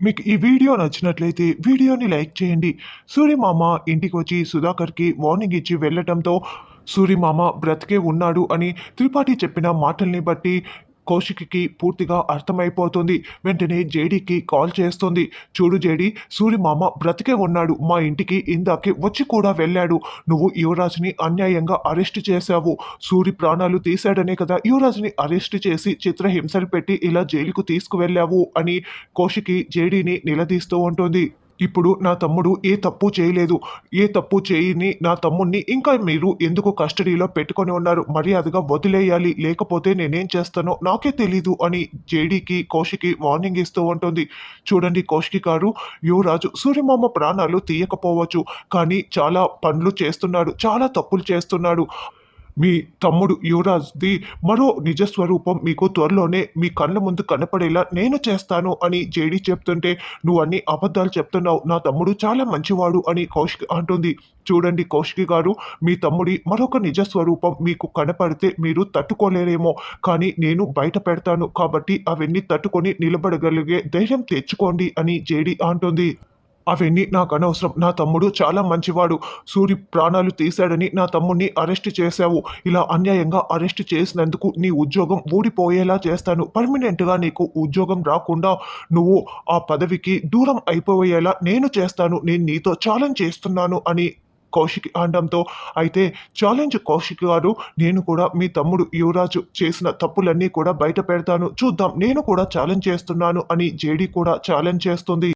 మీకు ఈ వీడియో నచ్చినట్లయితే వీడియోని లైక్ చేయండి. సూర్యమామ ఇంటికి వచ్చి సుధాకర్కి వార్నింగ్ ఇచ్చి వెళ్ళటంతో సూర్యమామ బ్రతికే ఉన్నాడు అని త్రిపాఠి చెప్పిన మాటల్ని బట్టి కౌశిక్కి పూర్తిగా అర్థమైపోతుంది. వెంటనే జేడీకి కాల్ చేస్తుంది. చూడు జేడి సూర్యమామ బ్రతికే ఉన్నాడు. మా ఇంటికి ఇందాకే వచ్చి కూడా వెళ్ళాడు. నువ్వు యువరాజ్ని అన్యాయంగా అరెస్ట్ చేశావు. సూరి ప్రాణాలు తీశాడనే కదా యువరాజ్ని అరెస్ట్ చేసి చిత్రహింసలు పెట్టి ఇలా జైలుకు తీసుకువెళ్ళావు అని కౌశికి జేడీని నిలదీస్తూ ఉంటుంది. ఇప్పుడు నా తమ్ముడు ఏ తప్పు చేయలేదు. ఏ తప్పు చేయని నా తమ్ముడిని ఇంకా మీరు ఎందుకు కస్టడీలో పెట్టుకొని ఉన్నారు? మర్యాదగా వదిలేయాలి. లేకపోతే నేనేం చేస్తానో నాకే తెలీదు అని జేడీకి కౌశికి వార్నింగ్ ఇస్తూ ఉంటుంది. చూడండి కౌశికి గారు యువరాజు సూర్యమామ ప్రాణాలు తీయకపోవచ్చు. కానీ చాలా పనులు చేస్తున్నాడు. చాలా తప్పులు చేస్తున్నాడు. మీ తమ్ముడు యువరాజ్ది మరో నిజస్వరూపం మీకు త్వరలోనే మీ కళ్ళ ముందు కనపడేలా నేను చేస్తాను అని జేడీ చెప్తుంటే నువ్వు అన్ని అబద్ధాలు చెప్తున్నావు. నా తమ్ముడు చాలా మంచివాడు అని కౌశిక్ అంటుంది. చూడండి కౌశికి గారు మీ తమ్ముడి మరొక నిజ స్వరూపం మీకు కనపడితే మీరు తట్టుకోలేరేమో. కానీ నేను బయట పెడతాను కాబట్టి అవన్నీ తట్టుకొని నిలబడగలిగే ధైర్యం తెచ్చుకోండి అని జేడీ అంటుంది. అవన్నీ నాకు అనవసరం. నా తమ్ముడు చాలా మంచివాడు. సూరి ప్రాణాలు తీశాడని నా తమ్ముడిని అరెస్ట్ చేశావు. ఇలా అన్యాయంగా అరెస్ట్ చేసినందుకు నీ ఉద్యోగం ఊడిపోయేలా చేస్తాను. పర్మనెంట్గా నీకు ఉద్యోగం రాకుండా నువ్వు ఆ పదవికి దూరం అయిపోయేలా నేను చేస్తాను. నేను నీతో ఛాలెంజ్ చేస్తున్నాను అని కౌశిక్ అనడంతో అయితే ఛాలెంజ్ కౌశిక్ గారు నేను కూడా మీ తమ్ముడు యువరాజు చేసిన తప్పులన్నీ కూడా బయట పెడతాను. చూద్దాం నేను కూడా ఛాలెంజ్ చేస్తున్నాను అని జేడీ కూడా ఛాలెంజ్ చేస్తుంది.